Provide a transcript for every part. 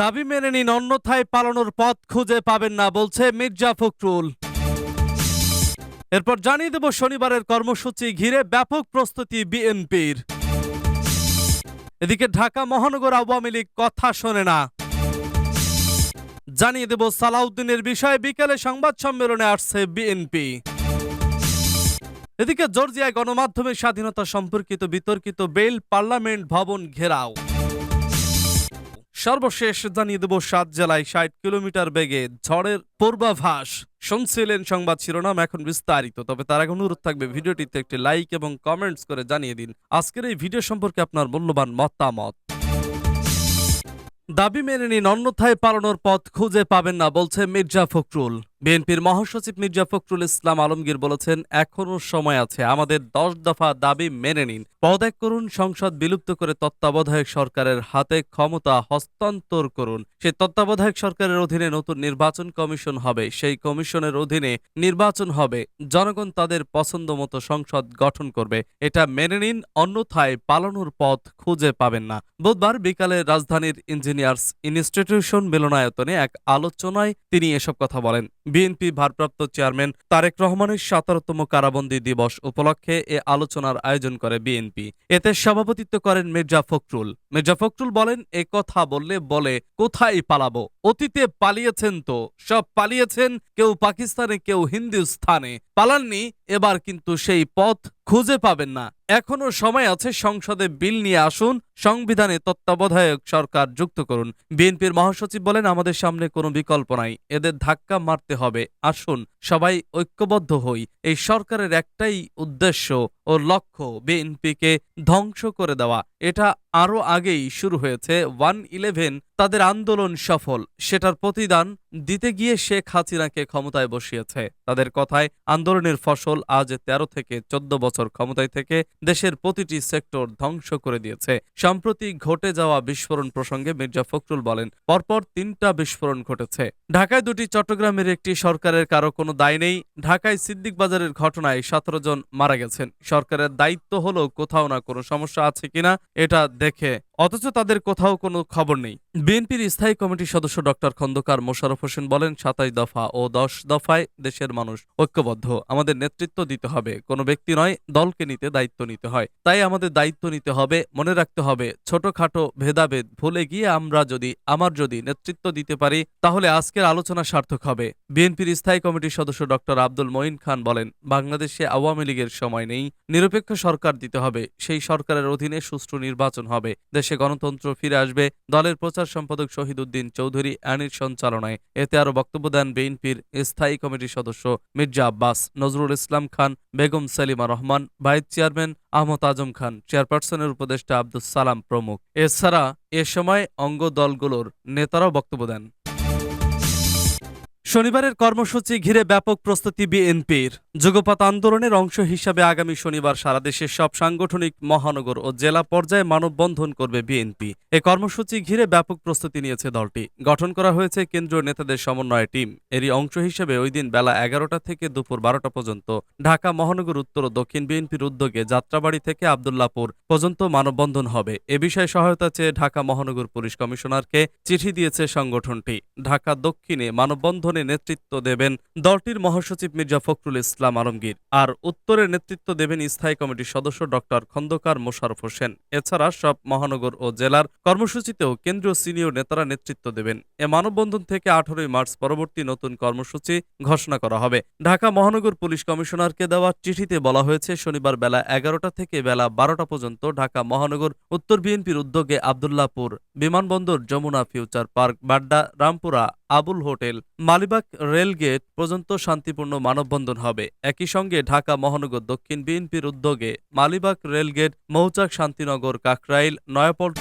দাবি মেনে নিন, অন্যথায় পালানোর পথ খুঁজে পাবেন না, বলছে মির্জা ফখরুল। এরপর জানিয়ে দেব শনিবারের কর্মসূচি ঘিরে ব্যাপক প্রস্তুতি বিএনপির। এদিকে ঢাকা মহানগর আওয়ামী লীগ কথা শোনে না। জানিয়ে দেব সালাউদ্দিনের বিষয়ে বিকেলে সংবাদ সম্মেলনে আসছে বিএনপি। এদিকে জর্জিয়ায় গণমাধ্যমের স্বাধীনতা সম্পর্কিত বিতর্কিত বেল পার্লামেন্ট ভবন ঘেরাও। সর্বশেষ জানিয়ে দেব সাত জেলায় ষাট কিলোমিটার বেগে ঝড়ের পূর্বাভাস। শুনছিলেন সংবাদ শিরোনাম এখন বিস্তারিত, তবে তার আগে অনুরোধ থাকবে ভিডিওটিতে একটি লাইক এবং কমেন্টস করে জানিয়ে দিন। আজকের এই ভিডিও সম্পর্কে আপনার মূল্যবান মতামত। দাবি মেনে নিন, অন্যথায় পালানোর পথ খুঁজে পাবেন না, বলছে মির্জা ফখরুল। বিএনপির মহাসচিব মির্জা ফখরুল ইসলাম আলমগীর বলেছেন, এখনও সময় আছে, আমাদের দশ দফা দাবি মেনে নিন। পদত্যাগ করুন, সংসদ বিলুপ্ত করে তত্ত্বাবধায়ক সরকারের হাতে ক্ষমতা হস্তান্তর করুন। সেই তত্ত্বাবধায়ক সরকারের অধীনে নতুন নির্বাচন কমিশন হবে, সেই কমিশনের অধীনে নির্বাচন হবে। জনগণ তাদের পছন্দ মতো সংসদ গঠন করবে। এটা মেনে নিন, অন্যথায় পালানোর পথ খুঁজে পাবেন না। বুধবার বিকালে রাজধানীর ইঞ্জিনিয়ার্স ইনস্টিটিউশন মিলনায়তনে এক আলোচনায় তিনি এসব কথা বলেন। বিএনপি ভারপ্রাপ্ত চেয়ারম্যান তারেক রহমানের সতেরোতম কারাবন্দী দিবস উপলক্ষে এ আলোচনার আয়োজন করে বিএনপি। এতে সভাপতিত্ব করেন মির্জা ফখরুল। মির্জা ফখরুল বলেন, এ কথা বললে বলে কোথায় পালাবো? অতীতে পালিয়েছেন তো। সব পালিয়েছেন কেউ পাকিস্তানে, কেউ হিন্দুস্থানে। পালাননি, এবার কিন্তু সেই পথ খুঁজে পাবেন না। এখনও সময় আছে সংসদে বিল নিয়ে আসুন, সংবিধানে তত্ত্বাবধায়ক সরকার যুক্ত করুন। বিএনপির মহাসচিব বলেন, আমাদের সামনে কোনো বিকল্প নাই, এদের ধাক্কা মারতে হবে, আসুন, সবাই ঐক্যবদ্ধ হই। এই সরকারের একটাই উদ্দেশ্য ও লক্ষ্য, বিএনপিকে ধ্বংস করে দেওয়া। এটা আরও আগেই শুরু হয়েছে ওয়ান ইলেভেন, তাদের আন্দোলন সফল। সেটার প্রতিদান দিতে গিয়ে শেখ হাসিনাকে ক্ষমতায় বসিয়েছে। তাদের কথায়, আন্দোলনের ফসল আজ তেরো থেকে চোদ্দ বছর ক্ষমতায় থেকে দেশের প্রতিটি সেক্টর ধ্বংস করে দিয়েছে। সম্প্রতি ঘটে যাওয়া বিস্ফোরণ প্রসঙ্গে মির্জা ফখরুল বলেন, পরপর তিনটা বিস্ফোরণ ঘটেছে। ঢাকায় দুটি চট্টগ্রামের একটি সরকারের, কারও কোনো দায় নেই। ঢাকায় সিদ্দিক বাজারের ঘটনায় সতেরো জন মারা গেছেন। সরকারের দায়িত্ব হলো কোথাও না কোনো সমস্যা আছে কিনা, এটা देखे অথচ তাদের কোথাও কোনো খবর নেই। বিএনপির স্থায়ী কমিটির সদস্য ডক্টর খন্দকার মোশাররফ হোসেন বলেন, সাতাশ দফা ও দশ দফায় দেশের মানুষ ঐক্যবদ্ধ। আমাদের নেতৃত্ব দিতে হবে। কোনো ব্যক্তি নয়, দলকে নিতে দায়িত্ব নিতে হয়। তাই আমাদের দায়িত্ব নিতে হবে, মনে রাখতে হবে, ছোটখাটো ভেদাভেদ ভুলে গিয়ে আমরা যদি, আমার যদি নেতৃত্ব দিতে পারি, তাহলে আজকের আলোচনা সার্থক হবে। বিএনপির স্থায়ী কমিটির সদস্য ডক্টর আব্দুল মঈন খান বলেন, বাংলাদেশে আওয়ামী লীগের সময় নেই, নিরপেক্ষ সরকার দিতে হবে, সেই সরকারের অধীনে সুষ্ঠু নির্বাচন হবে দেশে গণতন্ত্র ফিরে আসবে। দলের প্রচার সম্পাদক শহীদ উদ্দিন চৌধুরী অ্যানির সঞ্চালনায় এতে আরও বক্তব্য দেন বিএনপির স্থায়ী কমিটির সদস্য মির্জা আব্বাস, নজরুল ইসলাম খান, বেগম সেলিমা রহমান, ভাইস চেয়ারম্যান আহমদ আজম খান, চেয়ারপারসনের উপদেষ্টা আব্দুল সালাম প্রমুখ। এছাড়া এ সময় অঙ্গ দলগুলোর নেতারাও বক্তব্য দেন। শনিবারের কর্মসূচি ঘিরে ব্যাপক প্রস্তুতি বিএনপির। যুগপৎ আন্দোলনের অংশ হিসাবে আগামী শনিবার সারা দেশের সব সাংগঠনিক মহানগর ও জেলা পর্যায়ে মানববন্ধন করবে বিএনপি। এ কর্মসূচি ঘিরে ব্যাপক প্রস্তুতি নিয়েছে দলটি। গঠন করা হয়েছে কেন্দ্রীয় নেতাদের সমন্বয় টিম। এরই অংশ হিসেবে ওই দিন বেলা এগারোটা থেকে দুপুর বারোটা পর্যন্ত ঢাকা, মহানগর উত্তর ও দক্ষিণ বিএনপির উদ্যোগে যাত্রাবাড়ি থেকে আবদুল্লাপুর পর্যন্ত মানববন্ধন হবে। এ বিষয়ে সহায়তা চেয়ে ঢাকা, মহানগর পুলিশ কমিশনারকে চিঠি দিয়েছে সংগঠনটি। ঢাকা দক্ষিণে মানববন্ধনে নেতৃত্ব দেবেন দলটির মহাসচিব মির্জা ফখরুল ইসলাম আলমগীর। আর উত্তরে নেতৃত্ব দেবেন স্থায়ী কমিটির সদস্য ডক্টর খন্দকার মোশারফ হোসেন। এছাড়া সব মহানগর ও জেলার কর্মসূচিতেও কেন্দ্রীয় সিনিয়র নেতারা নেতৃত্ব দেবেন। এ মানববন্ধন থেকে আঠারোই মার্চ পরবর্তী নতুন কর্মসূচি ঘোষণা করা হবে। ঢাকা মহানগর পুলিশ কমিশনারকে দেওয়া চিঠিতে বলা হয়েছে, শনিবার বেলা এগারোটা থেকে বেলা বারোটা পর্যন্ত ঢাকা মহানগর উত্তর বিএনপির উদ্যোগে আবদুল্লাপুর বিমানবন্দর, Jamuna future park, Badda, Rampura Abul hotel Malibagh rail gate পর্যন্ত শান্তিপূর্ণ মানববন্ধন হবে। একই সঙ্গে ঢাকা, মহানগর, দক্ষিণ বিএনপির উদ্যোগে মালিবাগ রেলগেট মৌচাক শান্তিনগর, কাকরাইল, নয়াপল্ট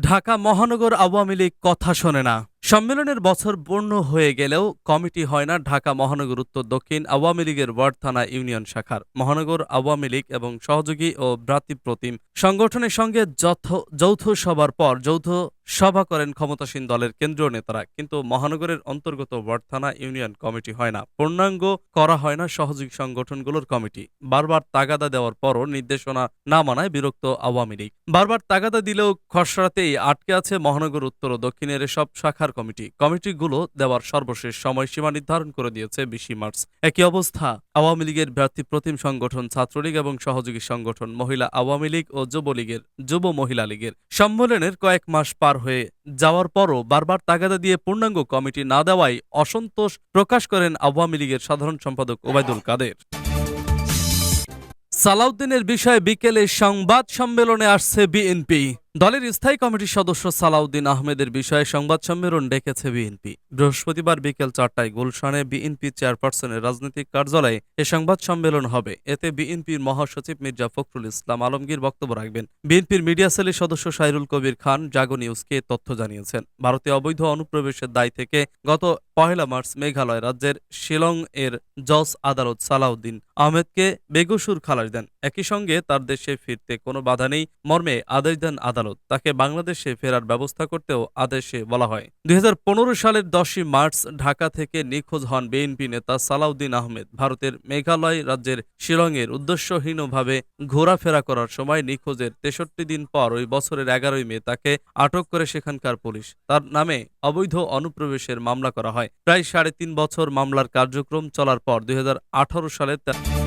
ঢাকা, মহানগর আওয়ামী লীগ কথা শোনে না। সম্মেলনের বছর পূর্ণ হয়ে গেলেও কমিটি হয় না ঢাকা মহানগর উত্তর দক্ষিণ আওয়ামী লীগের ওয়ার্ড থানা ইউনিয়ন শাখার। মহানগর আওয়ামী লীগ এবং সহযোগী ও ভ্রাতৃপ্রতিম সংগঠনের সঙ্গে যথ- সভার পর যৌথ সভা করেন ক্ষমতাসীন দলের কেন্দ্রীয় নেতারা। কিন্তু মহানগরের অন্তর্গত ওয়ার্ড থানা ইউনিয়ন কমিটি হয় না। পূর্ণাঙ্গ করা হয় না সহযোগী সংগঠনগুলোর কমিটি। বারবার তাগাদা দেওয়ার পরও নির্দেশনা না মানায় বিরক্ত আওয়ামী লীগ। বারবার তাগাদা দিলেও খসড়াতেই আটকে আছে মহানগর উত্তর ও দক্ষিণের সব শাখার কমিটি। কমিটিগুলো দেওয়ার সর্বশেষ সময়সীমা নির্ধারণ করে দিয়েছে বিশে মার্চ। একই অবস্থা, আওয়ামী লীগের ব্যর্থী প্রতিম সংগঠন ছাত্রলীগ এবং সহযোগী সংগঠন মহিলা আওয়ামী লীগ ও যুবলীগের যুব মহিলা লীগের। সম্মেলনের কয়েক মাস পার হয়ে যাওয়ার পরও বারবার তাগাদা দিয়ে পূর্ণাঙ্গ কমিটি না দেওয়ায় অসন্তোষ প্রকাশ করেন আওয়ামী লীগের সাধারণ সম্পাদক ওবায়দুল কাদের। সালাউদ্দিনের বিষয়ে বিকেলে সংবাদ সম্মেলনে আসছে বিএনপি। দলের স্থায়ী কমিটির সদস্য সালাউদ্দিন আহমেদের বিষয়ে সংবাদ সম্মেলন ডেকেছে বিএনপি। বৃহস্পতিবার বিকেল চারটায় গুলশানে বিএনপি চেয়ারপারসনের রাজনৈতিক কার্যালয়ে এ সংবাদ সম্মেলন হবে। এতে বিএনপির মহাসচিব মির্জা ফখরুল ইসলাম আলমগীর বক্তব্য রাখবেন। বিএনপির মিডিয়া সেলের সদস্য সাইরুল কবির খান জাগো নিউজকে তথ্য জানিয়েছেন। ভারতে অবৈধ অনুপ্রবেশের দায় থেকে গত পহেলা মার্চ মেঘালয় রাজ্যের শিলং এর জজ আদালত সালাউদ্দিন আহমেদকে বেগসুর খালাস দেন। একই সঙ্গে তার দেশে ফিরতে কোনো বাধা নেই। মর্মে আদেশ দেন আদালত। তাকে বাংলাদেশে ফেরার ব্যবস্থা করতেও আদেশে বলা হয়। দুই সালের দশই মার্চ ঢাকা থেকে নিখোঁজ হন বিএনপি নেতা সালাউদ্দিন আহমেদ। ভারতের মেঘালয় রাজ্যের শিলংয়ের উদ্দেশ্যহীনভাবে ঘোরাফেরা করার সময় নিখোঁজের তেষট্টি দিন পর ওই বছরের এগারোই মে তাকে আটক করে সেখানকার পুলিশ। তার নামে অবৈধ অনুপ্রবেশের মামলা করা হয়। প্রায় সাড়ে তিন বছর মামলার কার্যক্রম চলার পর দুই তে-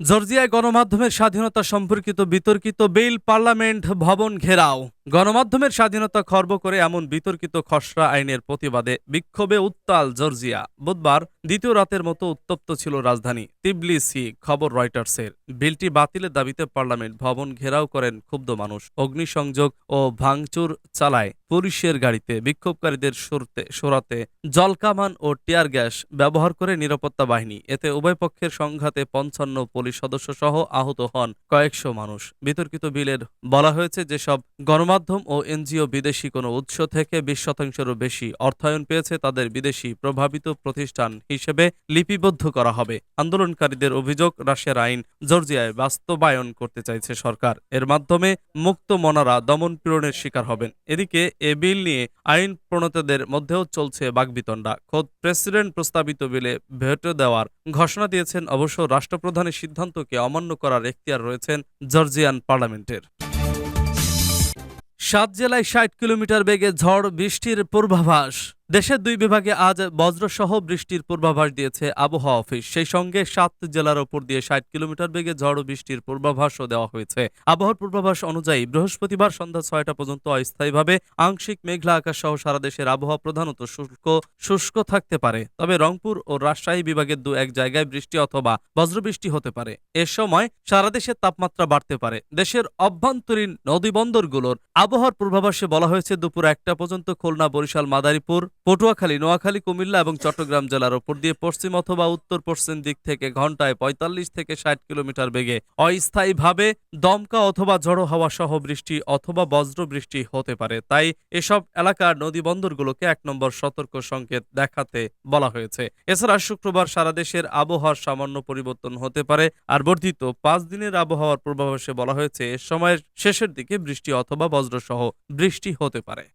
জর্জিয়ায় গণমাধ্যমের স্বাধীনতা সম্পর্কিত বিতর্কিত বিল পার্লামেন্ট ভবন ঘেরাও। গণমাধ্যমের স্বাধীনতা খর্ব করে এমন বিতর্কিত খসড়া আইনের প্রতিবাদে বিক্ষোভে উত্তাল জর্জিয়া। বুধবার দ্বিতীয় রাতের মতো উত্তপ্ত ছিল রাজধানী তিবলিসি, খবর রয়টার্সের। বিলটি বাতিলের দাবিতে পার্লামেন্ট ভবন ঘেরাও করেন ক্ষুব্ধ মানুষ। অগ্নিসংযোগ ও ভাঙচুর চালায় পুলিশের গাড়িতে। বিক্ষোভকারীদের সরতে সরাতে জলকামান ও টিয়ার গ্যাস ব্যবহার করে নিরাপত্তা বাহিনী। এতে উভয় পক্ষের সংঘাতে পঞ্চান্ন পুলিশ সদস্য সহ আহত হন কয়েকশো মানুষ। বিতর্কিত বিলের বলা হয়েছে যেসব গণমাধ্যম ও এনজিও বিদেশি কোনো উৎস থেকে বিশ শতাংশেরও বেশি অর্থায়ন পেয়েছে তাদের বিদেশি প্রভাবিত প্রতিষ্ঠান হিসেবে লিপিবদ্ধ করা হবে। আন্দোলনকারীদের অভিযোগ, রাশিয়ার আইন জর্জিয়ায় বাস্তবায়ন করতে চাইছে সরকার। এর মাধ্যমে মুক্ত মনারা দমন পীড়নের শিকার হবেন। এদিকে এ বিল নিয়ে আইন প্রণেতাদের মধ্যেও চলছে বাগবিতণ্ডা। খোদ প্রেসিডেন্ট প্রস্তাবিত বিলে ভেটো দেওয়ার ঘোষণা দিয়েছেন অবশ্য রাষ্ট্রপ্রধানের সিদ্ধান্তকে অমান্য করার এখতিয়ার রয়েছেন জর্জিয়ান পার্লামেন্টের। সাত জেলায় ষাট কিলোমিটার বেগে ঝড়, বৃষ্টির পূর্বাভাস। দেশের দুই বিভাগে আজ বজ্রসহ বৃষ্টির পূর্বাভাস দিয়েছে আবহাওয়া অফিস। সেই সঙ্গে সাত জেলার ওপর দিয়ে ষাট কিলোমিটার বেগে ঝড় বৃষ্টির পূর্বাভাসও দেওয়া হয়েছে। আবহাওয়ার পূর্বাভাস অনুযায়ী বৃহস্পতিবার সন্ধ্যা ছয়টা পর্যন্ত অস্থায়ীভাবে আংশিক মেঘলা আকাশ সহ সারা দেশের আবহাওয়া প্রধানত শুষ্ক শুষ্ক থাকতে পারে। তবে রংপুর ও রাজশাহী বিভাগের দু এক জায়গায় বৃষ্টি অথবা বজ্রবৃষ্টি হতে পারে। এ সময় সারা দেশের তাপমাত্রা বাড়তে পারে। দেশের অভ্যন্তরীণ নদীবন্দরগুলোর আবহাওয়ার পূর্বাভাসে বলা হয়েছে দুপুর একটা পর্যন্ত খুলনা, বরিশাল, মাদারীপুর পটুয়াখালী, নোয়াখালী, কুমিল্লা এবং চট্টগ্রাম জেলার ওপর দিয়ে পশ্চিম অথবা উত্তর পশ্চিম দিক থেকে ঘন্টায় পঁয়তাল্লিশ থেকে ষাট কিলোমিটার বেগে অস্থায়ীভাবে দমকা অথবা ঝড়ো হাওয়া সহ বৃষ্টি অথবা বজ্র বৃষ্টি হতে পারে। তাই এসব এলাকার নদী বন্দরগুলোকে এক নম্বর সতর্ক সংকেত দেখাতে বলা হয়েছে। এছাড়া শুক্রবার সারা দেশের আবহাওয়ার সামান্য পরিবর্তন হতে পারে আর বর্ধিত পাঁচ দিনের আবহাওয়ার পূর্বাভাসে বলা হয়েছে, এ সময়ের শেষের দিকে বৃষ্টি অথবা বজ্রসহ বৃষ্টি হতে পারে।